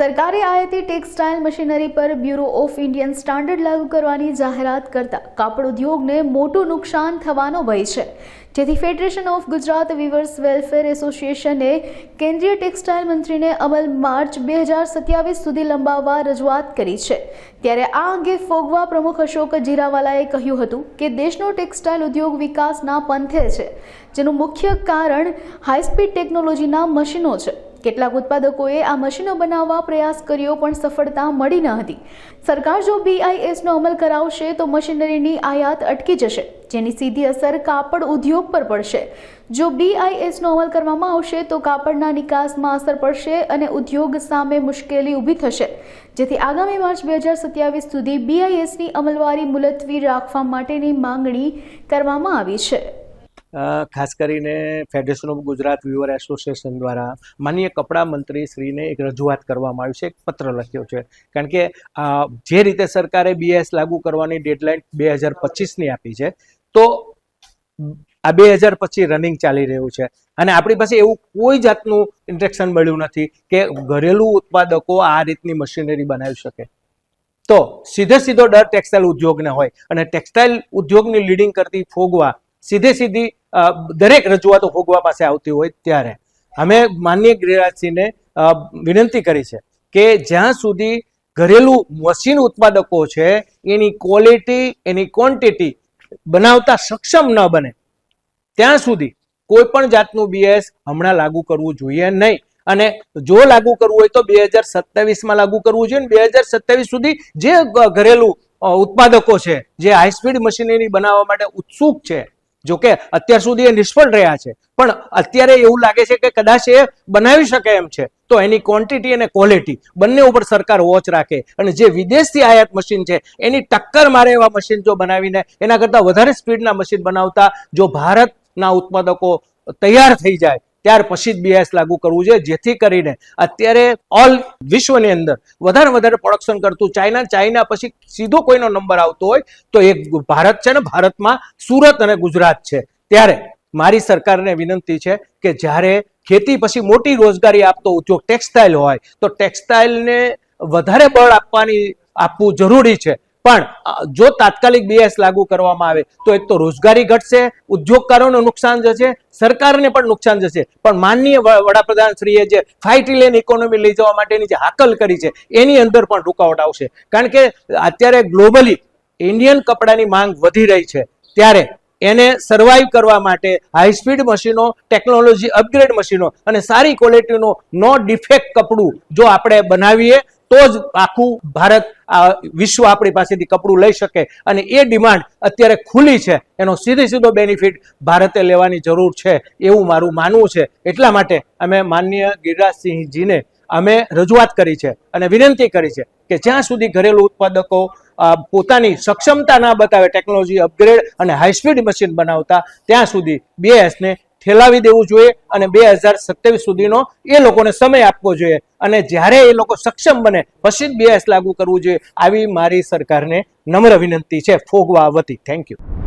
સરકારે આયાતી textile machinery પર બ્યુરો ઓફ ઇન્ડિયન સ્ટાન્ડર્ડ લાગુ કરવાની જાહેરાત કરતા કાપડ ઉદ્યોગને મોટું નુકસાન થવાનો ભય છે. જેથી federation of Gujarat weavers welfare એસોસિએશને કેન્દ્રીય ટેક્સટાઇલ મંત્રીને અમલ માર્ચ બે હજાર સત્યાવીસ સુધી લંબાવવા રજૂઆત કરી છે. ત્યારે આ અંગે ફોગવા પ્રમુખ અશોક જીરાવાલાએ કહ્યું હતું કે દેશનો ટેક્સટાઇલ ઉદ્યોગ વિકાસના પંથે છે, જેનું મુખ્ય કારણ હાઈસ્પીડ ટેકનોલોજીના મશીનો છે. કેટલાક ઉત્પાદકોએ આ મશીનો બનાવવા પ્રયાસ કર્યો, પણ સફળતા મળી ન હતી. સરકાર જો બીઆઈએસનો અમલ કરાવશે, તો મશીનરીની આયાત અટકી જશે, જેની સીધી અસર કાપડ ઉદ્યોગ પર પડશે. જો બીઆઈએસનો અમલ કરવામાં આવશે, તો કાપડના નિકાસમાં અસર પડશે અને ઉદ્યોગ સામે મુશ્કેલી ઊભી થશે. જેથી આગામી માર્ચ બે હજાર સત્યાવીસ સુધી બીઆઈએસની અમલવારી મુલતવી રાખવા માટેની માંગણી કરવામાં આવી છે. ખાસ કરીને federation of Gujarat viewer association દ્વારા માનનીય કપડાં મંત્રી શ્રીને એક રજૂઆત કરવામાં આવી છે, એક પત્ર લખ્યો છે. કારણ કે જે રીતે સરકારે બીએસ લાગુ કરવાની ડેડલાઇન બે હજાર પચીસની આપી છે, તો આ બે હજાર પછી રનિંગ ચાલી રહ્યું છે. અને આપણી પાસે એવું કોઈ જાતનું ઇન્ટ્રેક્શન મળ્યું નથી કે ઘરેલું ઉત્પાદકો આ રીતની મશીનરી બનાવી શકે. તો સીધે સીધો ડર ટેક્સટાઇલ ઉદ્યોગને હોય અને ટેક્સટાઇલ ઉદ્યોગની લીડિંગ કરતી ફોગવા સીધે સીધી દરેક રજૂઆતો ફોગવા પાસે આવતી હોય ત્યારે. અમે માનનીય ગિરિરાજસિંહને વિનંતી કરી છે કે જ્યાં સુધી ઘરેલું મશીન ઉત્પાદકો છે, એની ક્વોલિટી એની ક્વોન્ટિટી બનાવતા સક્ષમ ન બને, ત્યાં સુધી કોઈ પણ જાતનું બીએસ હમણાં લાગુ કરવું જોઈએ નહીં. અને જો લાગુ કરવું હોય તો બે હજાર સત્તાવીસમાં લાગુ કરવું જોઈએ બે હજાર સત્તાવીસ સુધી જે ઘરેલું ઉત્પાદકો છે, જે હાઈસ્પીડ મશીનરી બનાવવા માટે ઉત્સુક છે જો કે અત્યાર સુધી એ નિષ્ફળ રહ્યા છે. પણ અત્યારે એવું લાગે છે કે કદાચ એ બનાવી શકે એમ છે. તો એની ક્વોન્ટિટી અને ક્વોલિટી બંને ઉપર સરકાર વોચ રાખે. અને જે વિદેશથી આયાત મશીન છે, એની ટક્કર મારે એવા મશીન જો બનાવીને એના કરતાં વધારે સ્પીડના મશીન બનાવતા, જો ભારતના ઉત્પાદકો તૈયાર થઈ જાય ત્યાર પછી જ બીએસ લાગુ કરવું જોઈએ. જેથી કરીને અત્યારે ઓલ વિશ્વની અંદર વધારે વધારે પ્રોડક્શન કરતું ચાઇના ચાઇના પછી સીધો કોઈનો નંબર આવતો હોય તો એક ભારત છે ને, ભારતમાં સુરત અને ગુજરાત છે. ત્યારે મારી સરકારને વિનંતી છે કે જ્યારે ખેતી પછી મોટી રોજગારી આપતો ઉદ્યોગ ટેક્સટાઇલ હોય, તો ટેક્સટાઇલને વધારે બળ આપવાની, આપવું જરૂરી છે. પણ જો તાત્કાલિક બીએસ લાગુ કરવામાં આવે, તો એક તો રોજગારી ઘટશે, ઉદ્યોગકારોને નુકસાન જશે, સરકારને પણ નુકસાન જશે. પણ માનનીય વડાપ્રધાન શ્રીએ જે ફાઈવ ટ્રિલિયન ઇકોનોમી લઈ જવા માટેની જે હાકલ કરી છે, એની અંદર પણ રૂકાવટ આવશે. કારણ કે અત્યારે ગ્લોબલી ઇન્ડિયન કપડાની માંગ વધી રહી છે. ત્યારે એને સર્વાઈવ કરવા માટે હાઈ સ્પીડ મશીનો ટેકનોલોજી અપગ્રેડ મશીનો અને સારી ક્વોલિટીનું નો ડિફેક્ટ કપડું જો આપણે બનાવીએ તો જ આખું ભારત, આ વિશ્વ આપણી પાસેથી કપડું લઈ શકે અને એ ડિમાન્ડ અત્યારે ખુલ્લી છે. એનો સીધે સીધો બેનિફિટ ભારતે લેવાની જરૂર છે એવું મારું માનવું છે. એટલા માટે અમે માનનીય ગિરિરાજસિંહજીને અમે રજૂઆત કરી છે અને વિનંતી કરી છે કે જ્યાં સુધી ઘરેલું ઉત્પાદકો પોતાની સક્ષમતા ના બતાવે ટેકનોલોજી અપગ્રેડ અને હાઈસ્પીડ મશીન બનાવતા, ત્યાં સુધી બીએસને ઠેલાવી દેવું જોઈએ અને બે હજાર સત્યાવીસ સુધીનો એ લોકોને સમય આપવો જોઈએ. અને જ્યારે એ લોકો સક્ષમ બને, પછી જ બીએસ લાગુ કરવું જોઈએ. આવી મારી સરકારને નમ્ર વિનંતી છે. ફોગવા વતી. Thank you